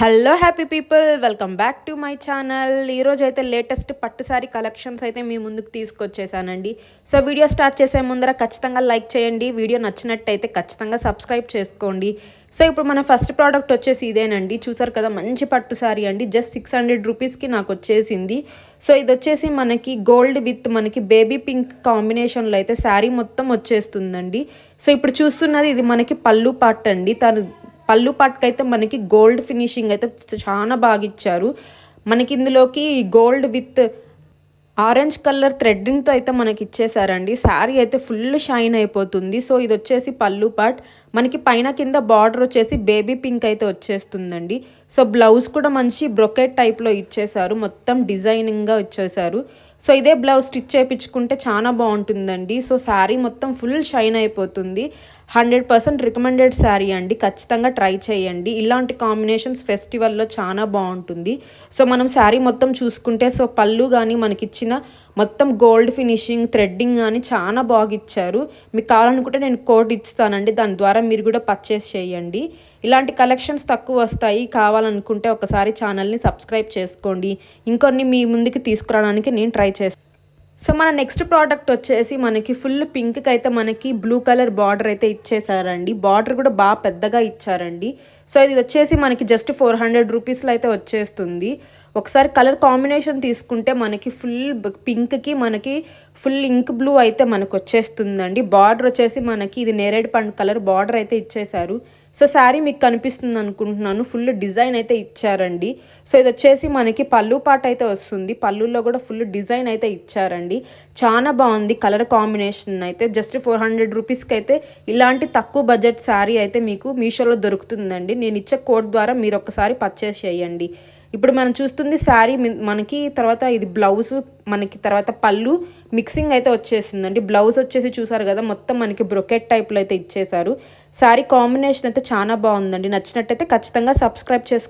Hello happy people welcome back to my channel ఈరోజు అయితే latest పట్టు సారీ కలెక్షన్స్ అయితే మీ ముందుకు తీసుకొచ్చేసానండి. సో వీడియో స్టార్ట్ చేసే ముందర ఖచ్చితంగా లైక్ చేయండి. వీడియో నచ్చినట్టయితే ఖచ్చితంగా సబ్స్క్రైబ్ చేసుకోండి. సో ఇప్పుడు మన ఫస్ట్ ప్రోడక్ట్ వచ్చేసి ఇదేనండి. చూసారు కదా మంచి పట్టు సారీ అండి జస్ట్ సిక్స్ హండ్రెడ్ రూపీస్కి నాకు వచ్చేసింది. సో ఇది వచ్చేసి మనకి గోల్డ్ విత్ మనకి బేబీ పింక్ కాంబినేషన్లో అయితే శారీ మొత్తం వచ్చేస్తుందండి. సో ఇప్పుడు చూస్తున్నది ఇది మనకి పళ్ళు పార్ట్ అండి. తను పళ్ళు పట్టుకైతే మనకి గోల్డ్ ఫినిషింగ్ అయితే చాలా బాగా ఇచ్చారు మనకి ఇందులోకి గోల్డ్ విత్ ఆరెంజ్ కలర్ థ్రెడ్డింగ్తో అయితే మనకి ఇచ్చేసారండి శారీ అయితే ఫుల్ షైన్ అయిపోతుంది. సో ఇది వచ్చేసి పళ్ళు పాట్ మనకి పైన కింద బార్డర్ వచ్చేసి బేబీ పింక్ అయితే వచ్చేస్తుందండి. సో బ్లౌజ్ కూడా మంచి బ్రొకెట్ టైప్లో ఇచ్చేసారు. మొత్తం డిజైనింగ్గా ఇచ్చేసారు. సో ఇదే బ్లౌజ్ స్టిచ్ చేయించుకుంటే చాలా బాగుంటుందండి. సో శారీ మొత్తం ఫుల్ షైన్ అయిపోతుంది. హండ్రెడ్ పర్సెంట్ రికమెండెడ్ శారీ అండి. ఖచ్చితంగా ట్రై చేయండి. ఇలాంటి కాంబినేషన్స్ ఫెస్టివల్లో చాలా బాగుంటుంది. సో మనం శారీ మొత్తం చూసుకుంటే సో పళ్ళు కానీ మనకి ఇచ్చిన మొత్తం గోల్డ్ ఫినిషింగ్ థ్రెడ్డింగ్ అని చాలా బాగా ఇచ్చారు మీకు కావాలనుకుంటే నేను కోడ్ ఇస్తానండి. దాని ద్వారా మీరు కూడా పర్చేస్ చేయండి. ఇలాంటి కలెక్షన్స్ తక్కువ వస్తాయి. కావాలనుకుంటే ఒకసారి ఛానల్ని సబ్స్క్రైబ్ చేసుకోండి. ఇంకొన్ని మీ ముందుకు తీసుకురావడానికి నేను ట్రై చేస్తాను సో మన నెక్స్ట్ ప్రోడక్ట్ వచ్చేసి మనకి ఫుల్ పింక్కి అయితే మనకి బ్లూ కలర్ బార్డర్ అయితే ఇచ్చేసారండి. బార్డర్ కూడా బాగా పెద్దగా ఇచ్చారండి. సో ఇది వచ్చేసి మనకి జస్ట్ ఫోర్ హండ్రెడ్ రూపీస్లో అయితే వచ్చేస్తుంది. ఒకసారి కలర్ కాంబినేషన్ తీసుకుంటే మనకి ఫుల్ పింక్కి మనకి ఫుల్ ఇంక్ బ్లూ అయితే మనకు వచ్చేస్తుందండి బార్డర్ వచ్చేసి మనకి ఇది నేరేడు పండు కలర్ బార్డర్ అయితే ఇచ్చేశారు. సో శారీ మీకు కనిపిస్తుంది అనుకుంటున్నాను ఫుల్ డిజైన్ అయితే ఇచ్చారండి. సో ఇది వచ్చేసి మనకి పళ్ళు పాట అయితే వస్తుంది. పళ్ళుల్లో కూడా ఫుల్ డిజైన్ అయితే ఇచ్చారండి. చాలా బాగుంది కలర్ కాంబినేషన్ అయితే. జస్ట్ ఫోర్ హండ్రెడ్ రూపీస్కి అయితే ఇలాంటి తక్కువ బడ్జెట్ శారీ అయితే మీకు మీషోలో దొరుకుతుందండి. నేను ఇచ్చే కోడ్ ద్వారా మీరు ఒకసారి పర్చేస్ చేయండి. ఇప్పుడు మనం చూస్తుంది శారీ మనకి తర్వాత ఇది బ్లౌజ్ మనకి తర్వాత పళ్ళు మిక్సింగ్ అయితే వచ్చేసిందండి. బ్లౌజ్ వచ్చేసి చూసారు కదా మొత్తం మనకి బ్రొకెట్ టైప్లో అయితే ఇచ్చేసారు శారీ కాంబినేషన్ అయితే చాలా బాగుందండి. నచ్చినట్టయితే ఖచ్చితంగా సబ్స్క్రైబ్ చేసుకో